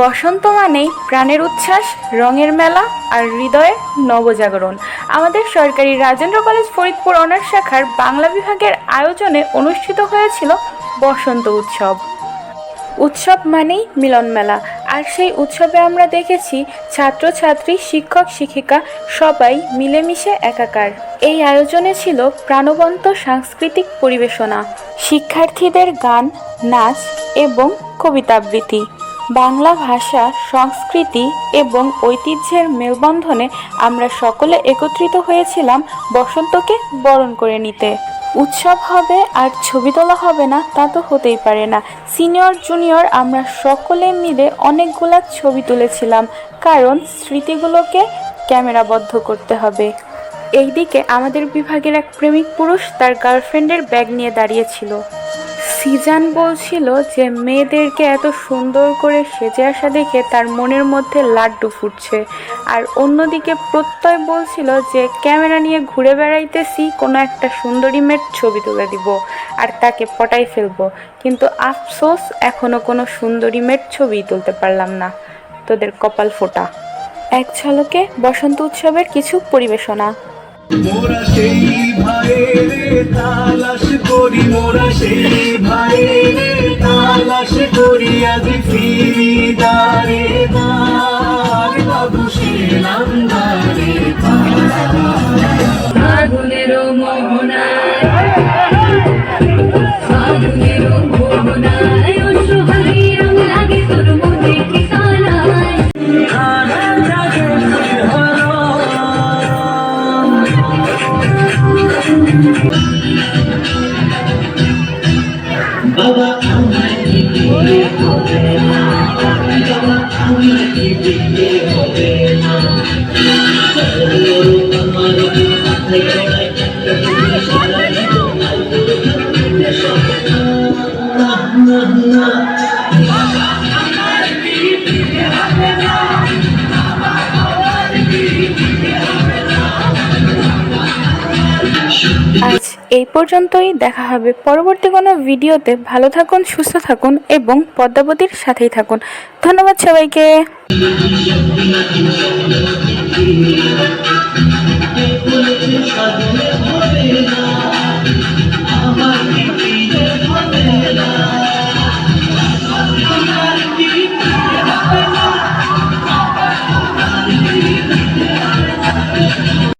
বসন্ত মানেই প্রাণের উচ্ছ্বাস, রঙের মেলা আর হৃদয়ে নবজাগরণ। আমাদের সরকারি রাজেন্দ্র কলেজ ফরিদপুর অনার্স শাখার বাংলা বিভাগের আয়োজনে অনুষ্ঠিত হয়েছিল বসন্ত উৎসব। উৎসব মানেই মিলন মেলা, আর সেই উৎসবে আমরা দেখেছি ছাত্রছাত্রী, শিক্ষক, শিক্ষিকা সবাই মিলেমিশে একাকার। এই আয়োজনে ছিল প্রাণবন্ত সাংস্কৃতিক পরিবেশনা, শিক্ষার্থীদের গান, নাচ এবং কবিতাবৃত্তি। বাংলা ভাষা, সংস্কৃতি এবং ঐতিহ্যের মেলবন্ধনে আমরা সকলে একত্রিত হয়েছিলাম বসন্তকে বরণ করে নিতে। উৎসব হবে আর ছবি তোলা হবে না, তা তো হতেই পারে না। সিনিয়র, জুনিয়র আমরা সকলে মিলে অনেকগুলা ছবি তুলেছিলাম, কারণ স্মৃতিগুলোকে ক্যামেরাবদ্ধ করতে হবে। এইদিকে আমাদের বিভাগের এক প্রেমিক পুরুষ তার গার্লফ্রেন্ডের ব্যাগ নিয়ে দাঁড়িয়েছিল সিজান বলছিল যে মেয়েদেরকে এত সুন্দর করে সেজে আসা দেখে তার মনের মধ্যে লাড্ডু ফুটছে। আর অন্যদিকে প্রত্যয় বলছিল যে ক্যামেরা নিয়ে ঘুরে বেড়াইতেছি, কোনো একটা সুন্দরী মেয়ের ছবি তুলে দিব আর তাকে পটাই ফেলব। কিন্তু আফসোস, এখনও কোনো সুন্দরী মেয়ের ছবি তুলতে পারলাম না। তোদের কপাল ফোটা। এক ঝলকে বসন্ত উৎসবের কিছু পরিবেশনা। মোরা সেই ভাইয়ের তালাশ করি মোরা সেই ভাইয়ের তালাশ করি আজ ফিরি দার বাবা আমায় দিতে হবে না। বাবা আমায় দিতে হবে না। আমার মাথায় আজ এই পর্যন্তই। দেখা হবে পরবর্তী কোনো ভিডিওতে। ভালো থাকুন, সুস্থ থাকুন এবং পদ্মাবতীর সাথেই থাকুন। ধন্যবাদ সবাইকে।